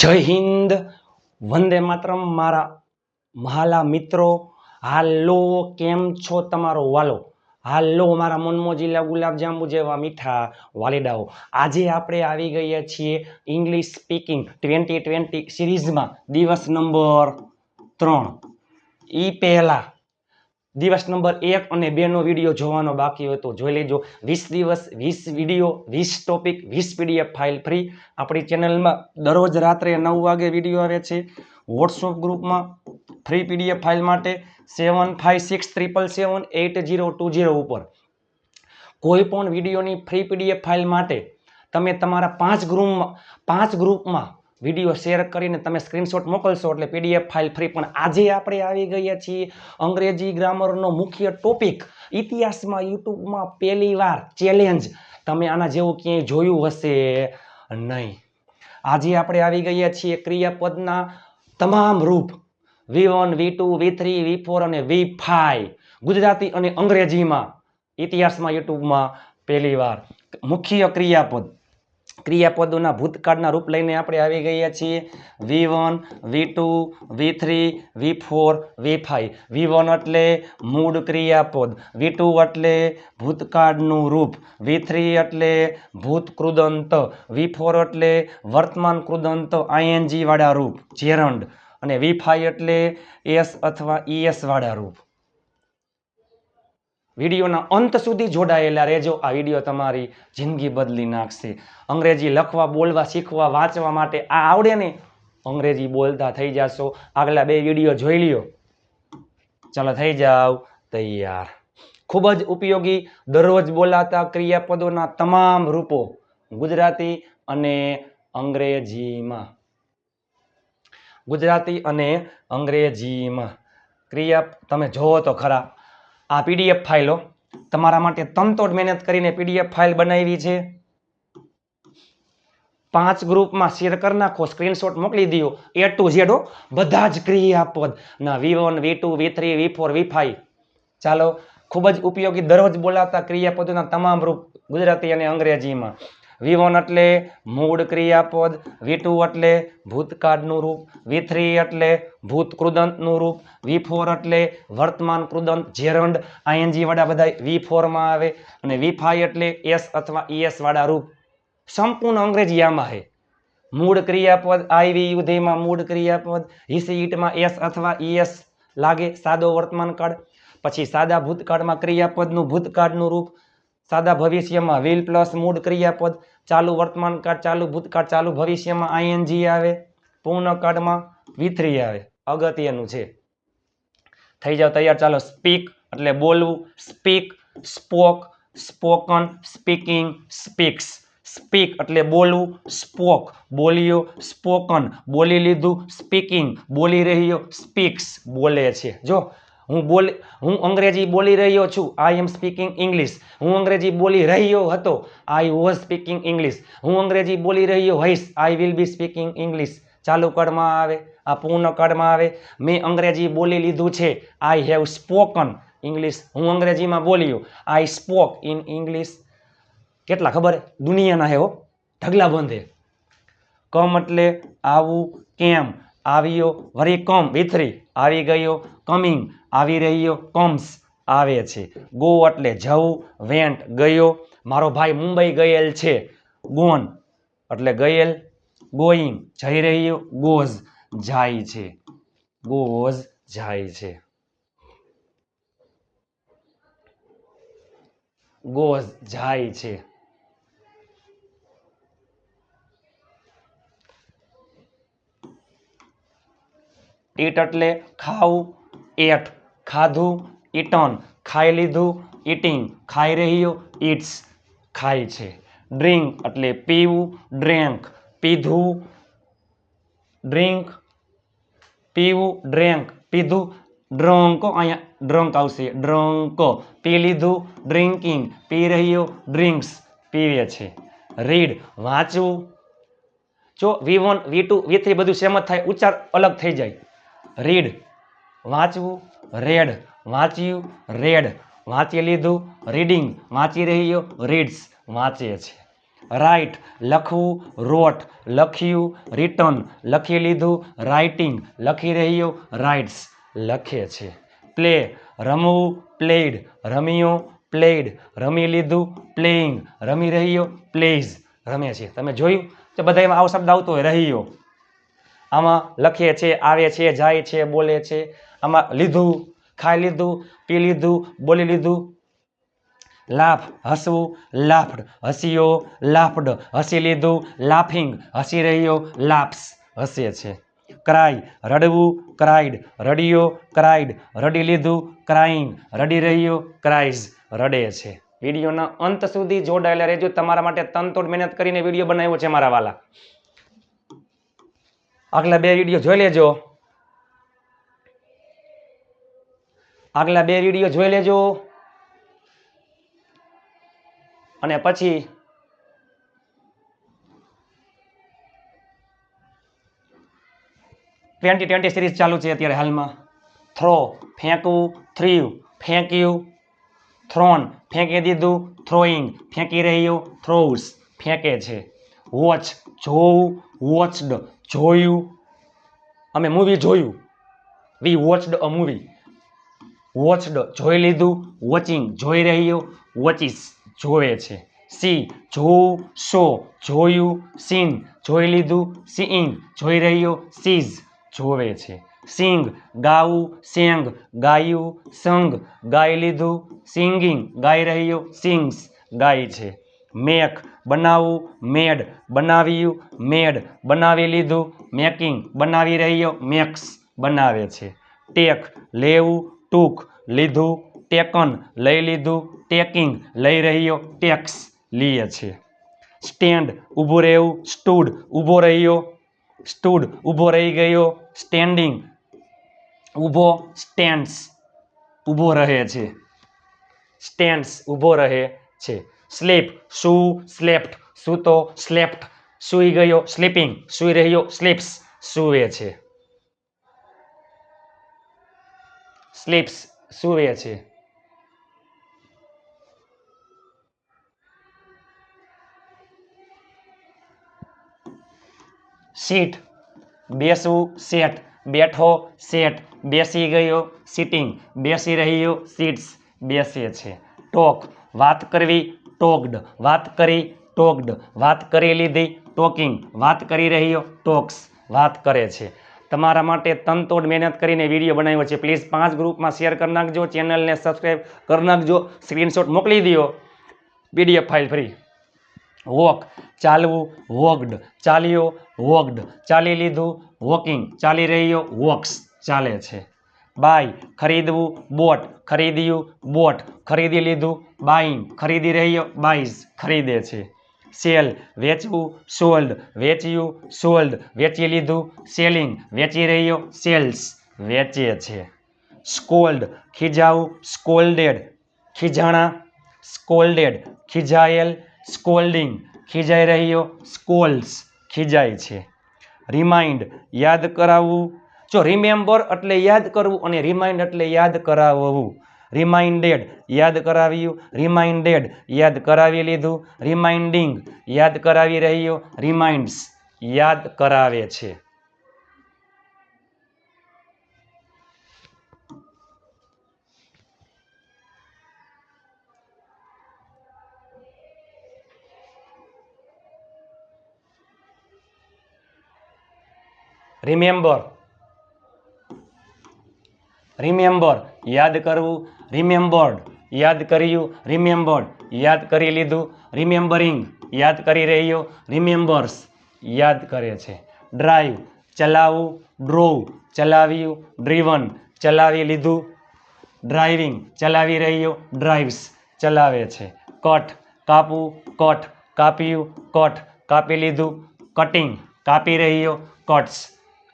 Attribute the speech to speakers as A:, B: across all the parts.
A: જય હિન્દ. વંદે માતરમ, મારા મહાલા મિત્રો. હાલો, કેમ છો તમારો? વાલો. હાલો, મારા મનમોજીલા ગુલાબજાંબુ જેવા મીઠા વાલીડાઓ આજે આપણે આવી ગયા છીએ ઇંગ્લિશ સ્પીકિંગ ટ્વેન્ટી ટ્વેન્ટી સિરીઝમાં દિવસ નંબર ત્રણ. એ પહેલા દિવસ નંબર એક અને બેનો વીડિયો જોવાનો બાકી હોય તો જોઈ લેજો. વીસ દિવસ, વીસ વીડિયો, વીસ ટોપિક વીસ પીડીએફ ફાઇલ ફ્રી આપણી ચેનલમાં દરરોજ રાત્રે નવ વાગે વીડિયો આવે છે. વોટ્સઅપ ગ્રુપમાં ફ્રી પીડીએફ ફાઇલ માટે seven five six triple seven eight zero two zero ઉપર. કોઈ પણ વિડીયોની ફ્રી પીડીએફ ફાઇલ માટે તમે તમારા પાંચ ગ્રુપમાં પાંચ ગ્રુપમાં વીડિયો શેર કરીને તમે સ્ક્રીનશોટ મોકલશો એટલે પીડીએફ ફાઇલ ફ્રી. પણ આજે આપણે આવી ગયા છીએ અંગ્રેજી ગ્રામરનો મુખ્ય ટોપિક. ઇતિહાસમાં યુટ્યુબમાં પહેલી વાર ચેલેન્જ. તમે આના જેવું ક્યાંય જોયું હશે નહીં. આજે આપણે આવી ગયા છીએ ક્રિયાપદના તમામ રૂપ. V one, V two, V three, V four અને વી ફાઈવ ગુજરાતી અને અંગ્રેજીમાં ઇતિહાસમાં યુટ્યુબમાં પહેલી વાર મુખ્ય ક્રિયાપદ. ક્રિયાપદોના ભૂતકાળના રૂપ લઈને આપણે આવી ગયા છીએ. V one, V two, V three, V four, V five. V one એટલે મૂળ ક્રિયાપદ. વી ટુ એટલે ભૂતકાળનું રૂપ. વી થ્રી એટલે ભૂત કૃદંત વી ફોર એટલે વર્તમાન કૃદંત આઈએનજીવાળા રૂપ. જેરંડ અને વી ફાઈવ એટલે એસ અથવા ઈએસવાળા રૂપ. વિડીયોના અંત સુધી જોડાયેલા રહેજો. આ વીડિયો તમારી જિંદગી બદલી નાખશે. અંગ્રેજી લખવા, બોલવા, શીખવા, વાંચવા માટે આ આવડે ને? અંગ્રેજી બોલતા થઈ જશો. આગલા બે વીડિયો જોઈ લ્યો. ચાલો થઈ જાવ. તૈયાર. ખૂબ જ ઉપયોગી દરરોજ બોલાતા ક્રિયાપદોના તમામ રૂપો ગુજરાતી અને અંગ્રેજીમાં. ગુજરાતી અને અંગ્રેજીમાં. ક્રિયા, તમે જોવો તો ખરા. આ પીડીએફ ફાઇલો. તમારા માટે તનતોડ મહેનત કરીને પીડીએફ ફાઇલ બનાવી છે. પાંચ ગ્રુપમાં શેર કરી નાખો, સ્ક્રીનશોટ મોકલી દો. એ ટુ ઝેડ બધા જ ક્રિયાપદ. ના V one V two V three V four V five ચાલો, ખૂબ જ ઉપયોગી દરરોજ બોલાતા ક્રિયાપદોના તમામ રૂપ ગુજરાતી અને અંગ્રેજીમાં. વી વન એટલે મૂળ ક્રિયાપદ વી ટુ એટલે ભૂતકાળનું રૂપ વી થ્રી એટલે ભૂત કૃદંતનું રૂપ વી ફોર એટલે વર્તમાન કૃદંત જેરંડ આઈએનજી વાળા બધા વી ફોરમાં આવે અને વી ફાઈવ એટલે એસ અથવા ઈએસ વાળા રૂપ. સંપૂર્ણ અંગ્રેજી આમાં છે મૂળ ક્રિયાપદ, આઈવી યુધેમાં મૂળ ક્રિયાપદ, હિસી ઈટમાં એસ અથવા ઈએસ લાગે, સાદો વર્તમાન કાળ. પછી સાદા ભૂતકાળમાં ક્રિયાપદનું ભૂતકાળનું રૂપ સાદા ભવિષ્યમાં વિલ પ્લસ મૂળ ક્રિયાપદ ચાલુ વર્તમાનકાળ ચાલુ ભૂતકાળ, ચાલુ ભવિષ્યમાં આઈએનજી આવે પૂર્ણકાળમાં વિથરી આવે. અગત્યનું છે. થઈ જાવ તૈયાર. ચાલો સ્પીક એટલે બોલવું. Speak spoke spoken speaking speaks speak એટલે બોલવું. સ્પોક બોલ્યો સ્પોકન બોલી લીધું સ્પીકિંગ બોલી રહ્યો સ્પીક્સ બોલે છે. જો હું બોલ, હું અંગ્રેજી બોલી રહ્યો છું. આઈ એમ સ્પીકિંગ ઇંગ્લિશ હું અંગ્રેજી બોલી રહ્યો હતો. આઈ વોઝ સ્પીકિંગ ઇંગ્લિશ હું અંગ્રેજી બોલી રહ્યો હોઈશ. I will be speaking English ચાલુ કળમાં આવે. આ પૂર્ણ કળમાં આવે. મેં અંગ્રેજી બોલી લીધું છે. આઈ હેવ સ્પોકન ઇંગ્લિશ હું અંગ્રેજીમાં બોલ્યો. આઈ સ્પોક ઇન ઇંગ્લિશ કેટલા ખબર? દુનિયાના હે. ઢગલા બંધે. કમ એટલે આવું કેમ? આવ્યો વરી કમ, વિથરી, આવી ગયો, કમિંગ, આવી રહ્યો, કમ્સ, આવે છે. ગો એટલે જવું, વેન્ટ ગયો. મારો ભાઈ મુંબઈ ગયેલ છે. ગોન એટલે ગયેલ, ગોઈંગ, જઈ રહ્યો, ગોઝ, જાય છે. ગોઝ, જાય છે. ગોઝ, જાય છે. ઈટ એટલે ખાવું એટ ખાધું, ઈટન, ખાઈ લીધું, ઈટિંગ, ખાઈ રહ્યો ઇટ્સ ખાય છે. ડ્રિંક એટલે પીવું ડ્રેન્ક પીધું, ડ્રિંક, પીવું ડ્રેન્ક પીધું, ડ્રંક, અહીંયા ડ્રંક આવશે. ડ્રંક, પી લીધું, ડ્રિંકિંગ, પી રહ્યો, ડ્રિંક્સ, પીવે છે. રીડ, વાંચવું. જો V one, V two, V three બધું સેમ જ થાય, ઉચ્ચાર અલગ થઈ જાય. રીડ વાંચવું રેડ વાંચ્યું રેડ વાંચી લીધું રીડિંગ વાંચી રહ્યો રીડ્સ વાંચે છે. રાઇટ લખવું રોટ લખ્યું રિટર્ન લખી લીધું રાઇટિંગ લખી રહ્યો રાઇટ્સ લખે છે. પ્લે રમવું પ્લેડ રમ્યો પ્લેડ રમી લીધું પ્લેઇંગ રમી રહ્યો પ્લેઝ રમે છે. તમે જોયું? તો બધા એમાં આવો શબ્દ આવતો હોય, રહ્યો. આમાં લખે છે, આવે છે, જાય છે, બોલે છે. આમાં લીધું, ખાઈ લીધું, પી લીધું, બોલી લીધું. લાફ, હસવું, લાફડ. હસીયો લાફડ. હસી લીધું, લાફિંગ. હસી રહ્યો લાફ્સ હસે છે. ક્રાય રડવું ક્રાઇડ રડિયો ક્રાઇડ રડી લીધું ક્રાઇંગ રડી રહ્યો ક્રાઇઝ રડે છે. વિડીયોના અંત સુધી જોડાયેલા રહેજો. તમારા માટે તનતોડ મહેનત કરીને વીડિયો બનાવ્યો છે મારા વાલા. આગલા બે વીડિયો જોઈ લેજો. આગલા બે વીડિયો જોઈ લેજો. અને પછી ટ્વેન્ટી ટ્વેન્ટી સિરીઝ ચાલુ છે અત્યારે હાલમાં. થ્રો, ફેંકવું, થ્રીવ, ફેંક્યું, થ્રોન, ફેંકી દીધું, થ્રોઈંગ, ફેંકી રહ્યું થ્રોઉસ ફેંકે છે. વોચ, જોવું, વોચડ, જોયું. અમે મૂવી જોયું. We watched a movie watched જોઈ લીધું વોચિંગ જોઈ રહ્યો વોચિસ જોવે છે. સી જોવું શો જોયું સીન જોઈ લીધું સીઈંગ જોઈ રહ્યો સીઝ જોવે છે. સિંગ ગાવું સેંગ ગાયું સંગ ગાઈ લીધું સિંગિંગ ગાઈ રહ્યો સિંગ્સ ગાય છે. મેક બનાવવું મેડ બનાવ્યું, મેડ બનાવી લીધું, મેકિંગ બનાવી રહ્યો, મેક્સ બનાવે છે. ટેક લેવું, ટૂંક લીધું, ટેકન લઈ લીધું, ટેકિંગ લઈ રહ્યો, ટેક્સ લીએ છે. સ્ટેન્ડ ઊભું રહેવું, સ્ટૂડ ઊભો રહ્યો, સ્ટૂડ ઊભો રહી ગયો, સ્ટેન્ડિંગ ઊભો, સ્ટેન્ડ્સ ઊભો રહે છે. સ્ટેન્ડ્સ ઊભો રહે છે. સ્લીપ, સુ સ્લેપ્ટ સૂતો સ્લેપ્ટ સૂઈ ગયો, સ્લીપિંગ. સૂઈ રહ્યો, સ્લીપ્સ. સૂવે છે. સ્લીપ્સ સૂવે છે. સીટ. બેસવું, સેટ. બેઠો, સેટ. બેસી ગયો, સિટિંગ. બેસી રહ્યો, સીટ્સ. બેસે છે. ટોક. વાત કરવી ટોકડ. વાત કરી ટોકડ. વાત કરી લીધી ટોકિંગ. વાત કરી રહ્યો ટોક્સ. વાત કરે છે. તમારા માટે તનતોડ મહેનત કરીને વીડિયો બનાવ્યો છે. પ્લીઝ પાંચ ગ્રુપમાં શેર કરી નાખજો. ચેનલને સબસ્ક્રાઈબ કરી નાખજો. સ્ક્રીનશોટ મોકલી દો. PDF file free. વોક ચાલવું. વોકડ ચાલ્યો. વોકડ ચાલી લીધું. વોકિંગ ચાલી રહ્યો. વોક્સ ચાલે છે. બાય, ખરીદવું, બોટ, ખરીદ્યું, બોટ, ખરીદી લીધું બાઈંગ ખરીદી રહ્યો બાઈઝ ખરીદે છે. સેલ, વેચવું, સોલ્ડ, વેચ્યું, સોલ્ડ, વેચી લીધું, સેલિંગ, વેચી રહ્યો, સેલ્સ, વેચે છે. સ્કોલ્ડ, ખીજાવું, સ્કોલ્ડેડ, ખીજાણા, સ્કોલ્ડેડ, ખીજાયેલ, સ્કોલ્ડિંગ, ખીજાઈ રહ્યો, સ્કોલ્સ, ખીજાય છે. રિમાઇન્ડ, યાદ કરાવવું જો રિમેમ્બર એટલે યાદ કરવું અને રિમાઇન્ડ એટલે યાદ કરાવવું. રિમાઇન્ડેડ યાદ કરાવ્યું. રિમાઇન્ડેડ યાદ કરાવી લીધું. રિમાઇન્ડિંગ યાદ કરાવી રહ્યો. રિમાઇન્ડ્સ યાદ કરાવે છે. રિમેમ્બર રિમેમ્બર યાદ કરવું. રિમેમ્બર્ડ યાદ કર્યું. રિમેમ્બર્ડ યાદ કરી લીધું. રિમેમ્બરિંગ યાદ કરી રહ્યો. રિમેમ્બર્સ યાદ કરે છે. ડ્રાઈવ ચલાવવું ડ્રોવ ચલાવ્યું. ડ્રીવન ચલાવી લીધું. ડ્રાઇવિંગ ચલાવી રહ્યો. ડ્રાઇવ્સ ચલાવે છે. કટ કાપવું. કટ કાપ્યું. કટ કાપી લીધું. કટિંગ કાપી રહ્યો. કટ્સ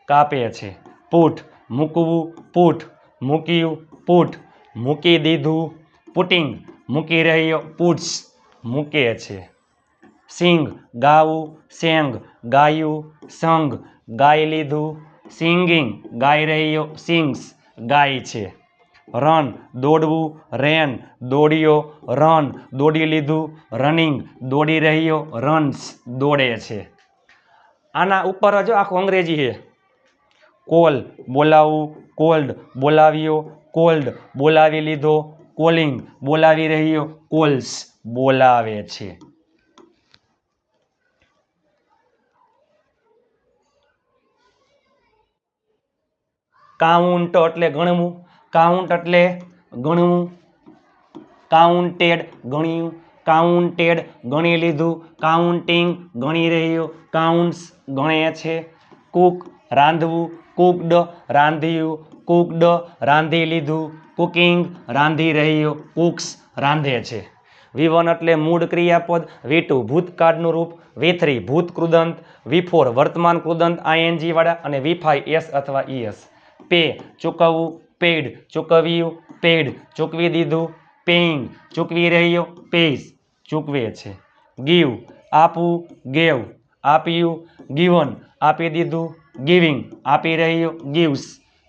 A: કાપે છે. પૂઠ મૂકવું. પૂટ મૂક્યું પૂટ, મૂકી દીધું પુટિંગ, મૂકી રહ્યો પુટ્સ, મૂકે છે. સિંગ, ગાવું, સેંગ, ગાયું, સંગ, ગાઈ લીધું, સિંગિંગ, ગાઈ રહ્યો સિંગ્સ ગાય છે. રન, દોડવું, રેન, દોડ્યો, રન, દોડી લીધું, રનિંગ, દોડી રહ્યો, રન્સ, દોડે છે. આના ઉપર જ આખું અંગ્રેજી છે. કોલ બોલાવવું કોલ્ડ બોલાવ્યો, કોલ્ડ બોલાવી લીધો, કોલિંગ બોલાવી રહ્યો, કોલ્સ બોલાવે છે. કાઉન્ટ એટલે ગણવું, કાઉન્ટ એટલે ગણવું, કાઉન્ટેડ ગણ્યું, કાઉન્ટેડ ગણી લીધું, કાઉન્ટિંગ ગણી રહ્યું, કાઉન્ટ્સ ગણે છે, કુક રાંધવું, કુકડ રાંધ્યું, કુકડ રાંધી લીધું, કુકિંગ રાંધી રહ્યો, કુક્સ રાંધે છે. વી વન એટલે મૂળ ક્રિયાપદ વી ટુ ભૂતકાળનું રૂપ, વી થ્રી ભૂત કૃદંત વી ફોર વર્તમાન કૃદંત આઈએનજી વાળા, અને વી ફાઈવ એસ અથવા ઈએસ પે ચૂકવવું, પેડ ચૂકવ્યું, પેડ ચૂકવી દીધું, પેઇંગ ચૂકવી રહ્યો પેઝ ચૂકવે છે. ગીવ આપવું, ગેવ આપ્યું, ગીવન આપી દીધું ગિવિંગ આપી રહ્યો ગિવ્સ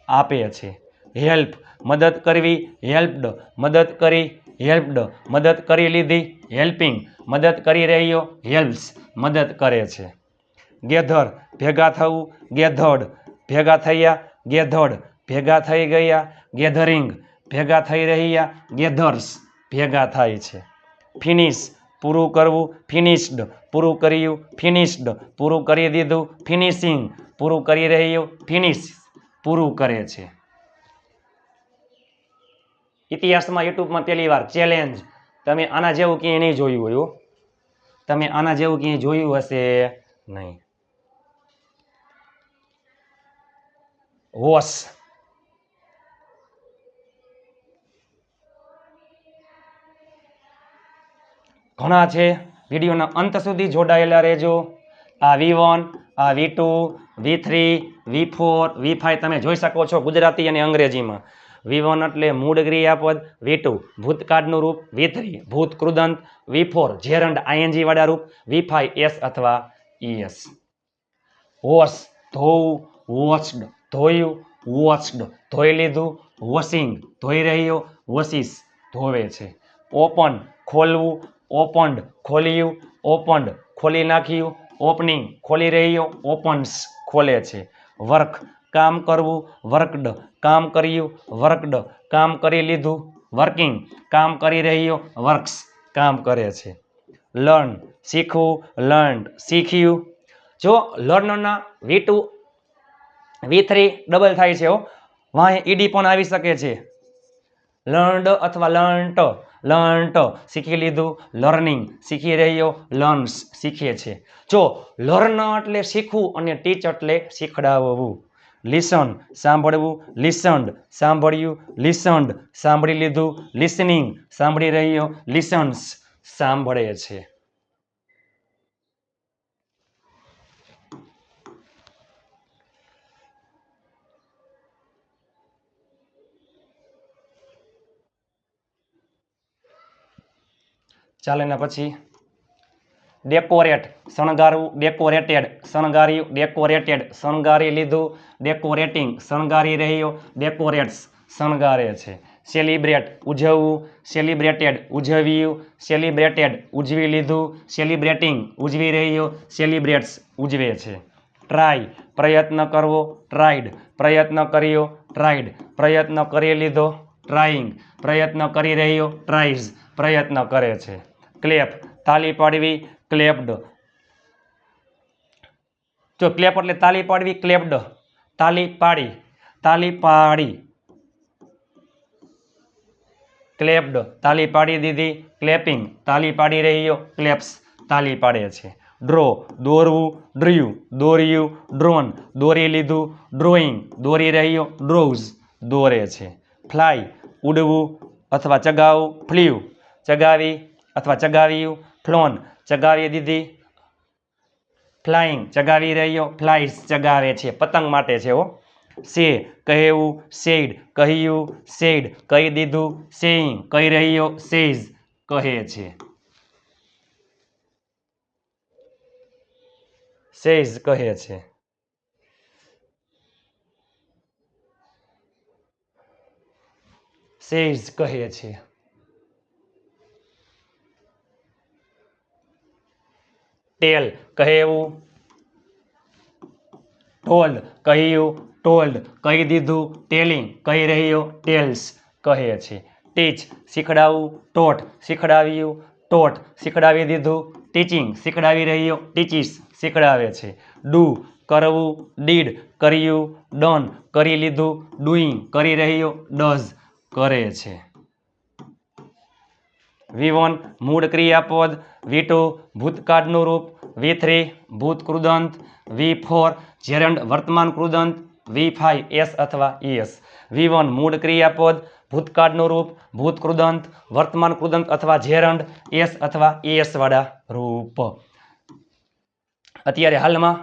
A: આપે છે. હેલ્પ મદદ કરવી હેલ્પડ મદદ કરી હેલ્પડ મદદ કરી લીધી હેલ્પિંગ મદદ કરી રહ્યો હેલ્પ્સ મદદ કરે છે. ગેધર ભેગા થવું ગેધડ ભેગા થયા ગેધડ ભેગા થઈ ગયા ગેધરિંગ ભેગા થઈ રહ્યા ગેધર્સ ભેગા થાય છે. ફિનિશ પૂરું કરવું ફિનિશ્ડ પૂરું કર્યું ફિનિશ્ડ પૂરું કરી દીધું ફિનિશિંગ પૂરું કરી રહ્યું ફિનિશ પૂરું કરે છે. ઇતિહાસમાં યુટ્યુબમાં પહેલી વાર ચેલેન્જ તમે આના જેવું ક્યાંય નહીં જોયું હોય તમે આના જેવું ક્યાંય જોયું હશે નહીં. હોશ. ઘણા છે. વિડીયોના અંત સુધી જોડાયેલા રહેજો. આ વી વન, આ V two, V three, V four, V five તમે જોઈ શકો છો ગુજરાતી અને અંગ્રેજીમાં. વી વન એટલે મૂળ ક્રિયાપદ, વી ટુ ભૂતકાળનું રૂપ, વી થ્રી ભૂત કૃદંત વી ફોર ઝેરંડ આઈએનજી વાળા રૂપ, વી ફાઈવ એસ અથવા ઈએસ. વોશ ધોવું વોચ્ડ ધોયું વોચ્ડ ધોઈ લીધું, વોશિંગ, ધોઈ રહ્યો, વોશિસ ધોવે છે. ઓપન, ખોલવું ઓપન્ડ ખોલ્યું, ઓપન્ડ ખોલી નાખ્યું, ઓપનિંગ ખોલી રહ્યો, ઓપન્સ ખોલે છે. વર્ક કામ કરવું, વર્કડ કામ કર્યું, વર્કડ કામ કરી લીધું, વર્કિંગ કામ કરી રહ્યો, વર્ક્સ કામ કરે છે. લર્ન શીખવું, લર્ન શીખ્યું. જો લર્નના V two, V three double થાય છે વાંહે ઈડી પણ આવી શકે છે. લર્ન્ડ અથવા લર્ન્ટ લર્ન્ટ શીખી લીધું. લર્નિંગ શીખી રહ્યો. લર્ન્સ શીખે છે. જો લર્ન એટલે શીખવું અને ટીચ એટલે શીખડાવવું. લિસન સાંભળવું. લિસન્ડ સાંભળ્યું. લિસન્ડ સાંભળી લીધું. લિસનિંગ સાંભળી રહ્યો. લિસન્સ સાંભળે છે. ચાલે ને પછી. ડેકોરેટ શણગારવું ડેકોરેટેડ શણગાર્યું ડેકોરેટેડ શણગારી લીધું ડેકોરેટિંગ શણગારી રહ્યો ડેકોરેટ્સ શણગારે છે. સેલિબ્રેટ ઉજવવું સેલિબ્રેટેડ ઉજવ્યું સેલિબ્રેટેડ ઉજવી લીધું સેલિબ્રેટિંગ ઉજવી રહ્યો સેલિબ્રેટ્સ ઉજવે છે. ટ્રાય પ્રયત્ન કરવો ટ્રાઈડ પ્રયત્ન કર્યો ટ્રાઈડ પ્રયત્ન કરી લીધો ટ્રાઈંગ પ્રયત્ન કરી રહ્યો ટ્રાઈઝ પ્રયત્ન કરે છે. ક્લેપ, તાલી પાડવી, ક્લેપ્ડ. જો ક્લેપ એટલે તાલી પાડવી, ક્લેપ્ડ. તાલી પાડી તાલી પાડી. ક્લેપ્ડ, તાલી પાડી દીધી, ક્લેપિંગ. તાલી પાડી રહ્યો ક્લેપ્સ. તાલી પાડે છે. ડ્રો, દોરવું, ડ્ર્યું. દોર્યું, ડ્રોન. દોરી લીધું, ડ્રોઈંગ. દોરી રહ્યો ડ્રોઝ. દોરે છે. ફ્લાય, ઉડવું અથવા ચગાવવું ફ્લ્યુ ચગાવી અથવા ચગાવ્યું ફ્લોન ચગાવી દીધી. ફ્લાઇંગ ચગાવી રહ્યો. ફ્લાઇટ્સ ચગાવે છે. પતંગ માટે છે હો. સે કહેવું સેડ કહ્યું સેડ કહી દીધું સેઇંગ કહી રહ્યો સેઝ કહે છે. સેઝ કહે છે. સેઝ કહે છે. ટેલ કહે એવું? ટોલ્ડ કહ્યું ટોલ્ડ કહી દીધું, ટેલિંગ કહી રહ્યો, ટેલ્સ કહે છે. ટીચ શીખડાવવું ટોટ શીખડાવ્યું, ટોટ શીખડાવી દીધું, ટીચિંગ શીખડાવી રહ્યો, ટીચીસ શીખડાવે છે. ડુ કરવું, ડીડ કર્યું, ડન કરી લીધું, ડુઈંગ કરી રહ્યો, ડઝ કરે છે. વિવન મૂળ ક્રિયાપદ વી ટુ ભૂતકાળનું રૂપ, વી થ્રી ભૂત કૃદંત વી ફોર જેરંડ વર્તમાન કૃદંત, વી ફાઈવ એસ અથવા ઈએસ વી વન મૂળ ક્રિયાપદ, ભૂતકાળનું રૂપ ભૂત કૃદંત વર્તમાન કૃદંત અથવા જેરંડ એસ અથવા ઈએસ વાળા રૂપ. અત્યારે હાલમાં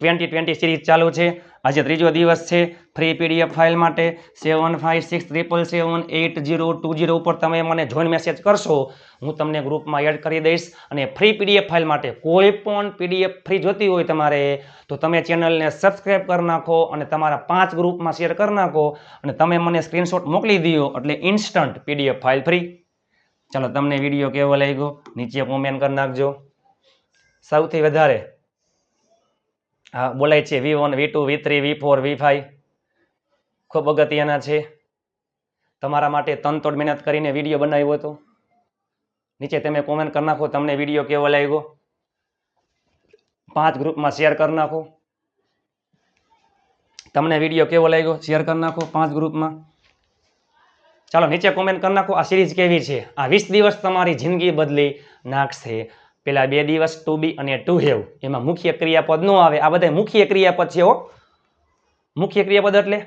A: ટ્વેન્ટી ટ્વેન્ટી સિરીઝ ચાલુ છે. આજે ત્રીજો દિવસ છે. ફ્રી પીડીએફ ફાઇલ માટે seven five six triple seven eight zero two zero ઉપર તમે મને જોઈન મેસેજ કરશો. હું તમને ગ્રુપમાં એડ કરી દઈશ અને ફ્રી પીડીએફ ફાઇલ માટે કોઈ પણ પીડીએફ ફ્રી જોતી હોય તમારે, તો તમે ચેનલને સબસ્ક્રાઈબ કરી નાખો અને તમારા પાંચ ગ્રુપમાં શેર કરી નાખો અને તમે મને સ્ક્રીનશોટ મોકલી દો એટલે ઇન્સ્ટન્ટ પીડીએફ ફાઇલ ફ્રી ચાલો તમને વીડિયો કેવો લાગ્યો? નીચે કોમેન્ટ કરી નાખજો. સૌથી વધારે હા, બોલાય છે. V one V two V three V four V five ખૂબ અગત્યના છે. તમારા માટે તનતોડ મહેનત કરીને વીડિયો બનાવ્યો હતો. નીચે તમે કોમેન્ટ કરી નાખો. તમને વીડિયો કેવો લાગ્યો? પાંચ ગ્રુપમાં શેર કરી નાખો. તમને વીડિયો કેવો લાગ્યો? શેર કરી નાખો પાંચ ગ્રુપમાં. ચાલો, નીચે કોમેન્ટ કરી નાખો. આ સિરીઝ કેવી છે? આ વીસ દિવસ તમારી જિંદગી બદલી નાખશે. પેલા બે દિવસ ટુ બી અને ટુ હેવ એમાં મુખ્ય ક્રિયાપદ ન આવે. આ બધા મુખ્ય ક્રિયાપદ છે હો. મુખ્ય ક્રિયાપદ એટલે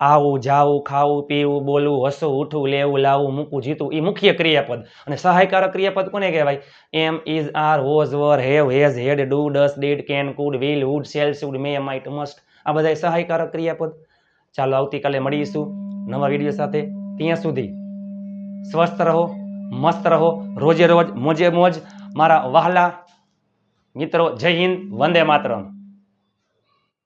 A: આવું, જાવું, ખાવું, પીવું, બોલવું, હસવું, ઉઠવું, લેવું, લાવવું, મૂકવું, જીતવું. એ મુખ્ય ક્રિયાપદ. અને સહાયકારક ક્રિયાપદ કોને કહેવાય? Am is are was were have has had do does did can could will would shall should may might must આ બધા સહાયકારક ક્રિયાપદ. ચાલો આવતીકાલે મળીશું નવા વીડિયો સાથે. ત્યાં સુધી સ્વસ્થ રહો, મસ્ત રહો, રોજે રોજ, મોજે મોજ. મારા વહાલા મિત્રો જય હિન્દ વંદે માતરમ.